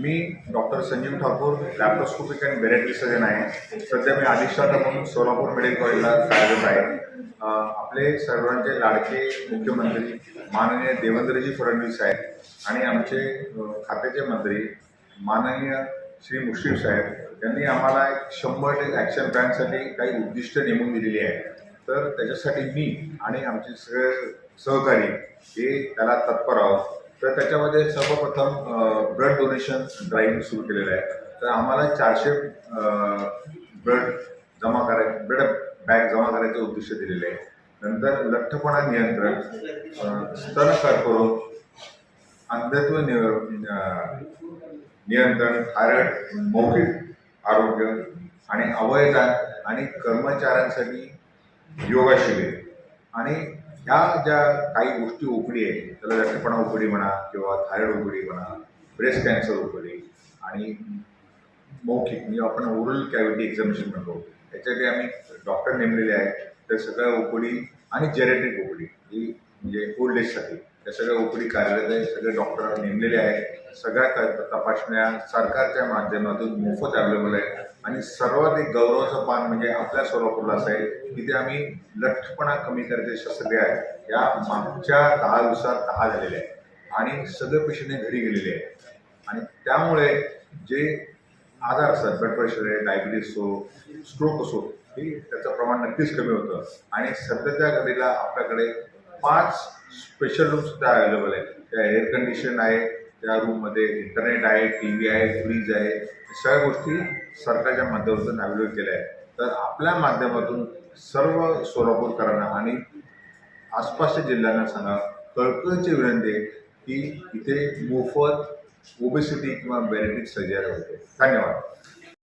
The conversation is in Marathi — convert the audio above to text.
Me doctor Sanjeev Thakur laparoscopic and bariatric surgeon आहे. सध्या मी अधिष्ठाता म्हणून सोलापूर मेडिकल कॉलेजला कार्यरत आहे. आपले सर्वांचे लाडके मुख्यमंत्री माननीय देवेंद्रजी फडणवीस आहेत आणि आमचे खात्याचे मंत्री माननीय श्री मुश्रीफ साहेब यांनी आम्हाला एक शंभर डे ॲक्शन प्लॅनसाठी काही उद्दिष्ट नेमून दिलेली आहे तर त्याच्यासाठी मी आणि आमचे सगळे सहकारी हे त्याला तत्पर आहोत. तर त्याच्यामध्ये सर्वप्रथम ब्लड डोनेशन ड्राईव्ह सुरू केलेलं आहे. तर आम्हाला चारशे ब्लड जमा करायचे ब्लड बॅग जमा करायचे उद्दिष्ट दिलेले आहे. नंतर लठ्ठपणा नियंत्रण स्तन कर्करोग अंधत्व नि- नियंत्रण थायरॉइड मौखिक आरोग्य आणि अवयदान आणि कर्मचाऱ्यांसाठी योगा शिबिर आणि ह्या ज्या काही गोष्टी उघडी आहे त्याला लठ्ठपणा उघडी म्हणा किंवा थायरॉइड उघडी म्हणा ब्रेस्ट कॅन्सर उघडी आणि मौखिक म्हणजे आपण ओरल कॅव्हिटी एक्झामिनेशन म्हणतो त्याच्यासाठी आम्ही डॉक्टर नेमलेले आहेत. त्या सगळ्या उकडी आणि जेरेट्रिक उकडी ही म्हणजे ओल्ड एजसाठी. त्या सगळ्या उकडी कार्यरत आहे सगळे डॉक्टर नेमलेले आहेत. सगळ्या तपासण्या सरकारच्या माध्यमातून मोफत अवेलेबल आहे आणि सर्वात एक गौरवाचं पान म्हणजे आपल्या सोलापूरला असं आहे की आम्ही लठ्ठपणा कमी करायचे शस्त्रक्रिया आहे. या मागच्या दहा दिवसात दहा झालेल्या आहेत. आणि सगळे पेशंट घरी गेलेले आहेत. आणि त्यामुळे जे आजार असतात ब्लड प्रेशर आहे डायबिटीस असो स्ट्रोक असो हे त्याचं प्रमाण नक्कीच कमी होतं. आणि सध्याच्या घडीला आपल्याकडे पाच स्पेशल रूम सुद्धा अवेलेबल आहेत. त्या एअर कंडिशन आहे त्या रूममध्ये इंटरनेट आहे टी व्ही आहे फ्रीज आहे या सगळ्या गोष्टी सरकारच्या माध्यमातून अवेलेबल केल्या आहेत. तर आपल्या माध्यमातून सर्व सोलापूरकरांना आणि आसपासच्या जिल्ह्यांना सांगा कळकळची विनंती आहे की इथे मोफत ओबेसिटी किंवा बेनिफिट सर्जरी होते. धन्यवाद.